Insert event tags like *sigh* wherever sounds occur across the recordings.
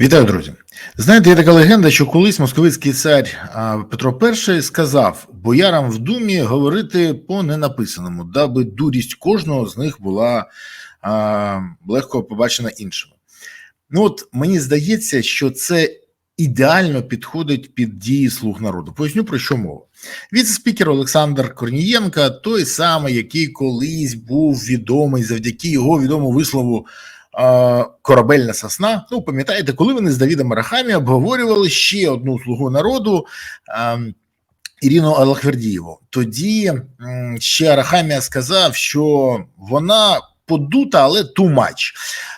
Вітаю, друзі. Знаєте, є така легенда, що колись московицький цар Петро І сказав боярам в думі говорити по ненаписаному, даби дурість кожного з них була а, легко побачена іншими. Ну от мені здається, що це ідеально підходить під дії слуг народу. Поясню про що мова. Віце-спікер Олександр Корнієнка, той самий, який колись був відомий завдяки його відомому вислову корабельна сосна. Ну, пам'ятаєте, коли вони з Давідом Рахамі обговорювали ще одну слугу народу. Ірину Алахвердієву. Тоді ще Рахамія сказав, що вона подута, але. А,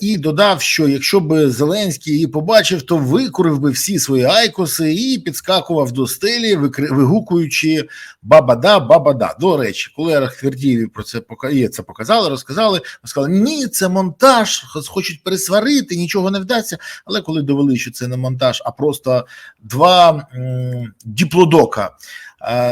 і додав, що якщо б Зеленський її побачив, то викурив би всі свої айкоси і підскакував до стелі, вигукуючи баба-да, баба-да. До речі, коли Арахвердієві про це це показали, розказали, сказали, ні, це монтаж, хочуть пересварити, нічого не вдасться. Але коли довели, що це не монтаж, а просто два м, діплодока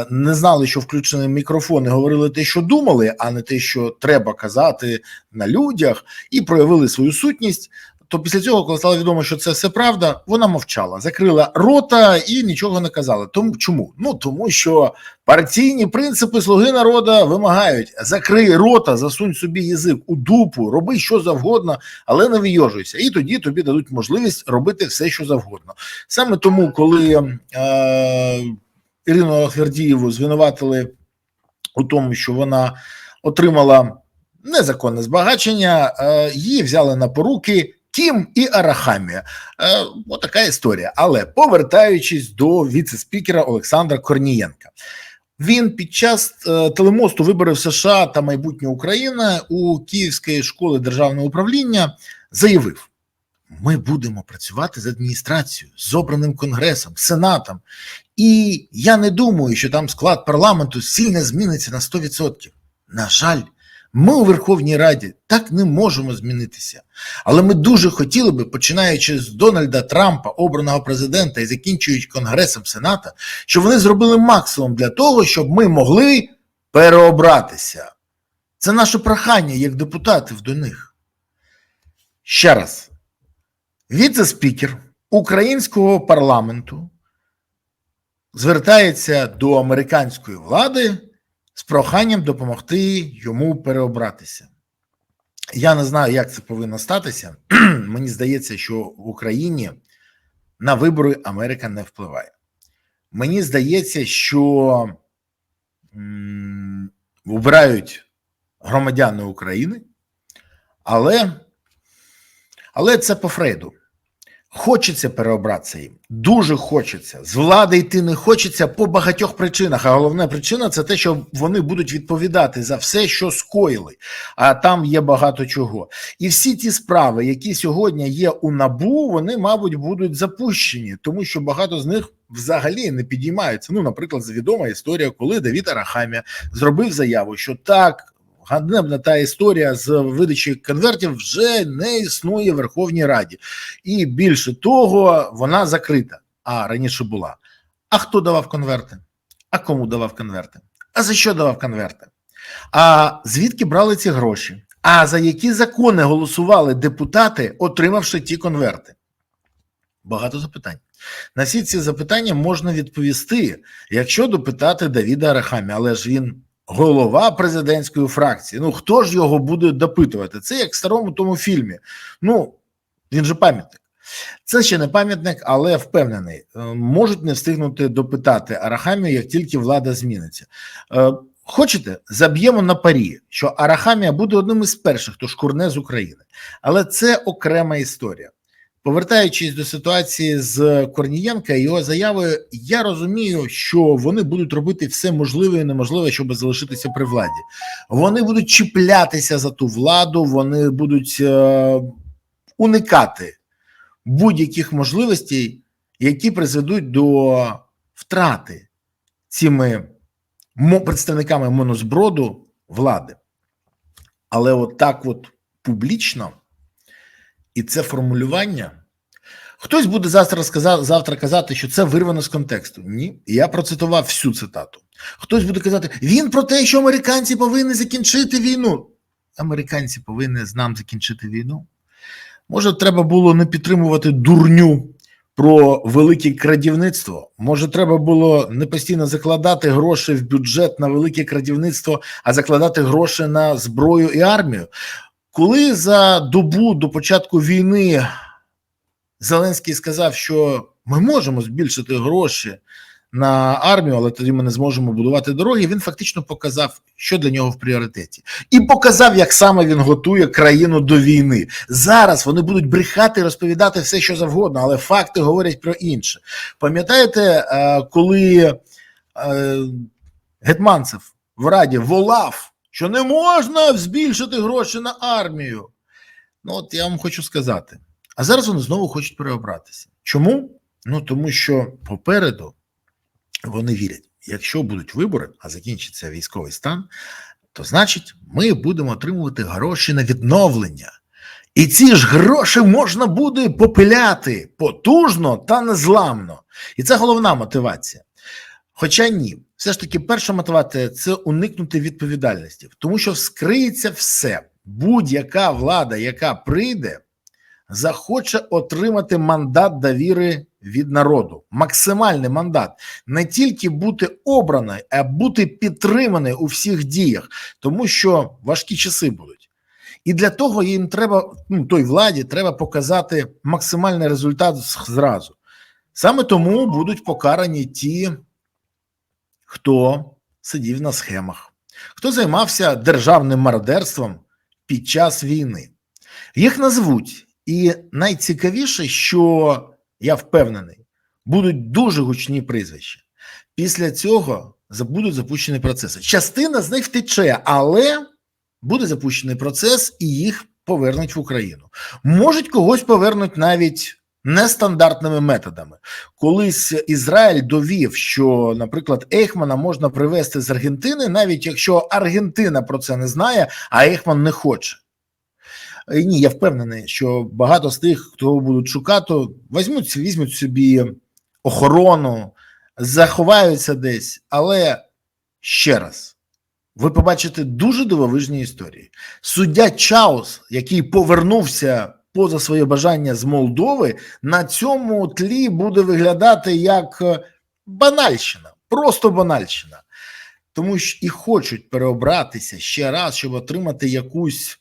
не знали, що включені мікрофони, говорили те, що думали, а не те, що треба казати на людях, і проявили свою сутність. То після цього, коли стало відомо, що це все правда, вона мовчала, закрила рота і нічого не казала. Тому чому? Ну тому що партійні принципи слуги народу вимагають: закрий рота, засунь собі язик у дупу, роби що завгодно, але не вийожуйся. І тоді тобі дадуть можливість робити все, що завгодно. Саме тому, коли е, Ірину Ахвердієву звинуватили у тому, що вона отримала незаконне збагачення, е, її взяли на поруки. Кім і Арахамія. Е, отака історія. Але повертаючись до віце-спікера Олександра Корнієнка, він під час е, телемосту виборів США та майбутнє України у Київської школи державного управління заявив: ми будемо працювати з адміністрацією, з обраним конгресом, сенатом. І я не думаю, що там склад парламенту сильно зміниться на 100%. На жаль, ми у Верховній Раді так не можемо змінитися. Але ми дуже хотіли би, починаючи з Дональда Трампа, обраного президента, і закінчуючи Конгресом Сената, щоб вони зробили максимум для того, щоб ми могли переобратися. Це наше прохання як депутатів до них. Ще раз, віце-спікер українського парламенту звертається до американської влади з проханням допомогти йому переобратися. Я не знаю, як це повинно статися. *clears throat* Мені здається, що в Україні на вибори Америка не впливає. Мені здається, що обирають громадяни України, але, але це по Фрейду. Хочеться переобратися їм, дуже хочеться. З влади йти не хочеться по багатьох причинах. А головна причина це те, що вони будуть відповідати за все, що скоїли. А там є багато чого. І всі ті справи, які сьогодні є у набу, вони, мабуть, будуть запущені, тому що багато з них взагалі не підіймаються. Ну, наприклад, відома історія, коли Давід Арахамія зробив заяву, що так. Ганебна та історія з видачі конвертів вже не існує в Верховній Раді, і більше того, вона закрита. А раніше була. А хто давав конверти? А кому давав конверти? А за що давав конверти? А звідки брали ці гроші? А за які закони голосували депутати, отримавши ті конверти? Багато запитань. На всі ці запитання можна відповісти, якщо допитати Давіда Арахамі, але ж він голова президентської фракції. Ну хто ж його буде допитувати? Це як в старому тому фільмі. Ну він же пам'ятник. Це ще не пам'ятник, але впевнений, е, можуть не встигнути допитати Арахамію, як тільки влада зміниться. Е, Хочете, заб'ємо на парі, що Арахамія буде одним із перших, хто шкурне з України, але це окрема історія. Повертаючись до ситуації з Корнієнка і його заявою, я розумію, що вони будуть робити все можливе і неможливе, щоб залишитися при владі. Вони будуть чіплятися за ту владу, вони будуть е, уникати будь-яких можливостей, які призведуть до втрати цими представниками монозброду влади. Але от так от публічно, і це формулювання. Хтось буде завтра сказати, завтра казати, що це вирвано з контексту. Ні, я процитував всю цитату. Хтось буде казати, він про те, що американці повинні закінчити війну. Американці повинні з нам закінчити війну. Може, треба було не підтримувати дурню про велике крадівництво. Може, треба було не постійно закладати гроші в бюджет на велике крадівництво, а закладати гроші на зброю і армію. Коли за добу до початку війни Зеленський сказав, що ми можемо збільшити гроші на армію, але тоді ми не зможемо будувати дороги. Він фактично показав, що для нього в пріоритеті, і показав, як саме він готує країну до війни. Зараз вони будуть брехати, розповідати все, що завгодно, але факти говорять про інше. Пам'ятаєте, е, коли е, Гетманцев в Раді волав, що не можна збільшити гроші на армію? Ну, от я вам хочу сказати. А зараз вони знову хочуть переобратися. Чому? Ну тому що попереду вони вірять, якщо будуть вибори, а закінчиться військовий стан, то значить ми будемо отримувати гроші на відновлення. І ці ж гроші можна буде попиляти потужно та незламно. І це головна мотивація. Хоча ні, все ж таки, перша мотивація це уникнути відповідальності, тому що вскриється все. Будь-яка влада, яка прийде, захоче отримати мандат довіри від народу, максимальний мандат, не тільки бути обраною, а бути підтриманою у всіх діях, тому що важкі часи будуть. І для того їм треба, ну той владі, треба показати максимальний результат зразу. Саме тому будуть покарані ті, хто сидів на схемах, хто займався державним мародерством під час війни. Їх назвуть. І найцікавіше, що я впевнений, будуть дуже гучні прізвища. Після цього будуть запущені процеси. Частина з них втече, але буде запущений процес і їх повернуть в Україну. Можуть когось повернуть навіть нестандартними методами. Колись Ізраїль довів, що, наприклад, Ейхмана можна привезти з Аргентини, навіть якщо Аргентина про це не знає, а Ейхман не хоче. Ні, я впевнений, що багато з тих, хто будуть шукати, візьмуть, візьмуть собі охорону, заховаються десь. Але ще раз, ви побачите дуже дивовижні історії. Суддя Чаус, який повернувся поза своє бажання з Молдови, на цьому тлі буде виглядати як банальщина, просто банальщина. Тому що і хочуть переобратися ще раз, щоб отримати якусь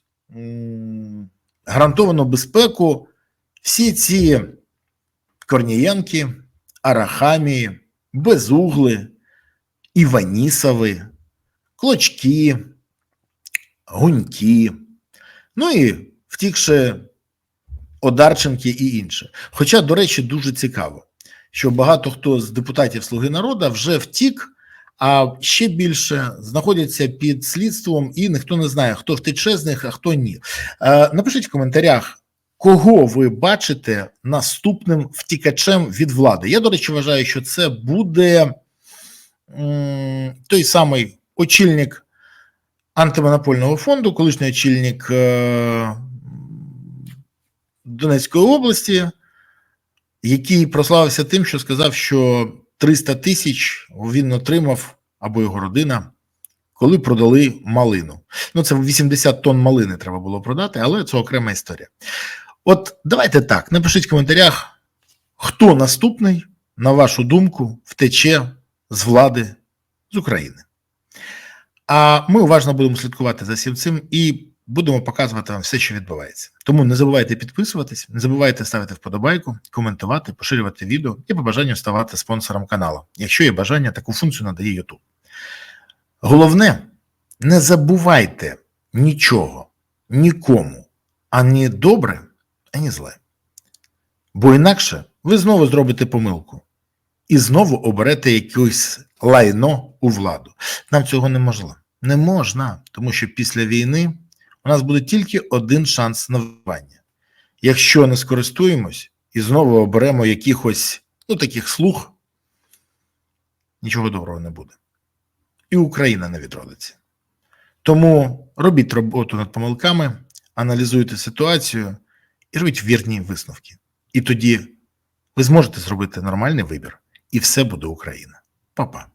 гарантовану безпеку всі ці Корнієнки, Арахамії, Безугли, Іванісови, Клочки, Гуньки, ну і втікши Одарченки і інше. Хоча, до речі, дуже цікаво, що багато хто з депутатів Слуги народу вже втік а ще більше знаходяться під слідством, і ніхто не знає, хто втече з них, а хто ні. Е, напишіть в коментарях, кого ви бачите наступним втікачем від влади. Я, до речі, вважаю, що це буде той самий очільник антимонопольного фонду, колишній очільник е, Донецької області, який прославився тим, що сказав, що 300 тисяч він отримав або його родина, коли продали малину. Ну, це 80 тонн малини треба було продати, але це окрема історія. От давайте так. Напишіть в коментарях, хто наступний, на вашу думку, втече з влади з України. А ми уважно будемо слідкувати за всім цим і будемо показувати вам все, що відбувається. Тому не забувайте підписуватись, не забувайте ставити вподобайку, коментувати, поширювати відео і по бажанню ставати спонсором каналу. Якщо є бажання, таку функцію надає YouTube. Головне, не забувайте нічого, нікому, ані добре, ані зле. Бо інакше ви знову зробите помилку і знову оберете якесь лайно у владу. Нам цього не можна. Не можна, тому що після війни у нас буде тільки один шанс на виживання. Якщо не скористуємось і знову оберемо якихось ну, таких слуг, нічого доброго не буде. І Україна не відродиться. Тому робіть роботу над помилками, аналізуйте ситуацію і робіть вірні висновки. І тоді ви зможете зробити нормальний вибір, і все буде Україна. Па-па.